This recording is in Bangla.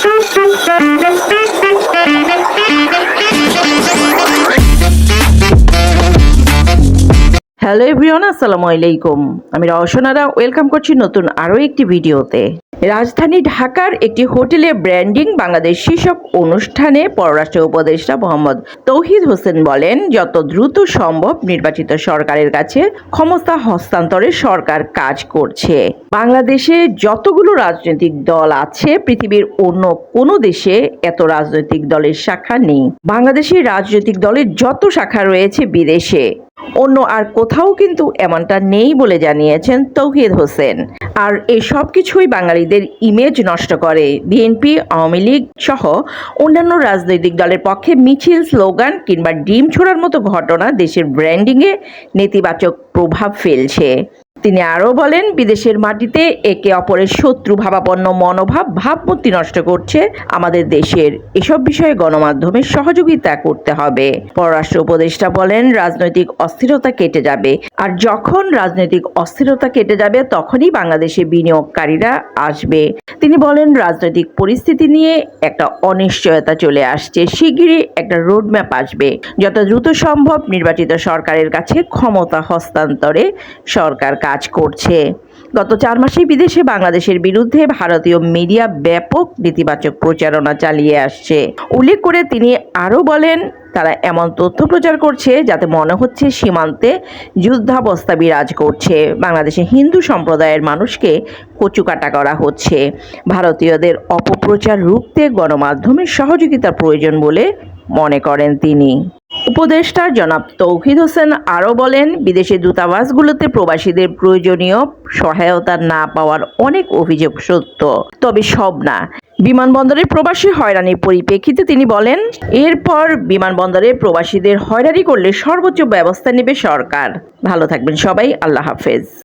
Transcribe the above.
Thank you. হ্যালো এভরিওয়ান, আসসালামু আলাইকুম। আমি রওশনারা, ওয়েলকাম করছি নতুন আরও একটি ভিডিওতে। রাজধানী ঢাকার একটি হোটেলে ব্র্যান্ডিং বাংলাদেশ শীর্ষক অনুষ্ঠানে পররাষ্ট্র উপদেষ্টা মোহাম্মদ তৌহিদ হোসেন বলেন, যত দ্রুত সম্ভব নির্বাচিত সরকারের কাছে ক্ষমতা হস্তান্তরে সরকার কাজ করছে। বাংলাদেশে যতগুলো রাজনৈতিক দল আছে, পৃথিবীর অন্য কোনো দেশে এত রাজনৈতিক দলের শাখা নেই। বাংলাদেশের রাজনৈতিক দলের যত শাখা রয়েছে বিদেশে। অন্য আর কোথাও কিন্তু এমনটা নেই বলে জানিয়েছেন তৌহিদ হোসেন। আর এই সব কিছুই বাঙালিদের ইমেজ নষ্ট করে। বিএনপি আওয়ামী লীগ সহ অন্যান্য রাজনৈতিক দলের পক্ষে মিছিল, স্লোগান কিংবা ডিম ছোড়ার মতো ঘটনা দেশের ব্র্যান্ডিংয়ে নেতিবাচক প্রভাব ফেলছে। তিনি আরও বলেন, বিদেশের মাটিতে একে অপরের শত্রু ভাবাপন্ন মনোভাব, ভাবমূর্তি নষ্ট করছে আমাদের দেশের। এসব বিষয়ে গণমাধ্যমের সহযোগিতা করতে হবে। পররাষ্ট্র উপদেষ্টা বলেন, রাজনৈতিক অস্থিরতা কেটে যাবে। আর যখন রাজনৈতিক অস্থিরতা কেটে যাবে, তখনই বাংলাদেশে বিনিয়োগকারীরা আসবে। তিনি বলেন, রাজনৈতিক পরিস্থিতি নিয়ে একটা অনিশ্চয়তা চলে আসছে। শিগগিরই একটা রোডম্যাপ আসবে। যত দ্রুত সম্ভব নির্বাচিত সরকারের কাছে ক্ষমতা হস্তান্তরে সরকার কাজ করছে। গত চার মাসে বিদেশে বাংলাদেশের বিরুদ্ধে ভারতীয় মিডিয়া ব্যাপক নেতিবাচক প্রচারণা চালিয়ে আসছে। উল্লেখ করে তিনি আরও বলেন, তারা এমন তথ্য প্রচার করছে যাতে মনে হচ্ছে সীমান্তে যুদ্ধাবস্থা বিরাজ করছে। বাংলাদেশে হিন্দু সম্প্রদায়ের মানুষকে কচুকাটা করা হচ্ছে। ভারতীয়দের অপপ্রচার রুখতে গণমাধ্যমের সহযোগিতা প্রয়োজন বলে মনে করেন তিনি। উপদেষ্টা জনাব তৌহিদ হোসেন আরও বলেন, বিদেশি দূতাবাসগুলোতে প্রবাসীদের প্রয়োজনীয় সহায়তা না পাওয়ার অনেক অভিযোগ সত্য, তবে সব না। বিমানবন্দরে প্রবাসী হয়রানির পরিপ্রেক্ষিতে তিনি বলেন, এরপর বিমানবন্দরে প্রবাসীদের হয়রানি করলে সর্বোচ্চ ব্যবস্থা নেবে সরকার। ভালো থাকবেন সবাই, আল্লাহ হাফেজ।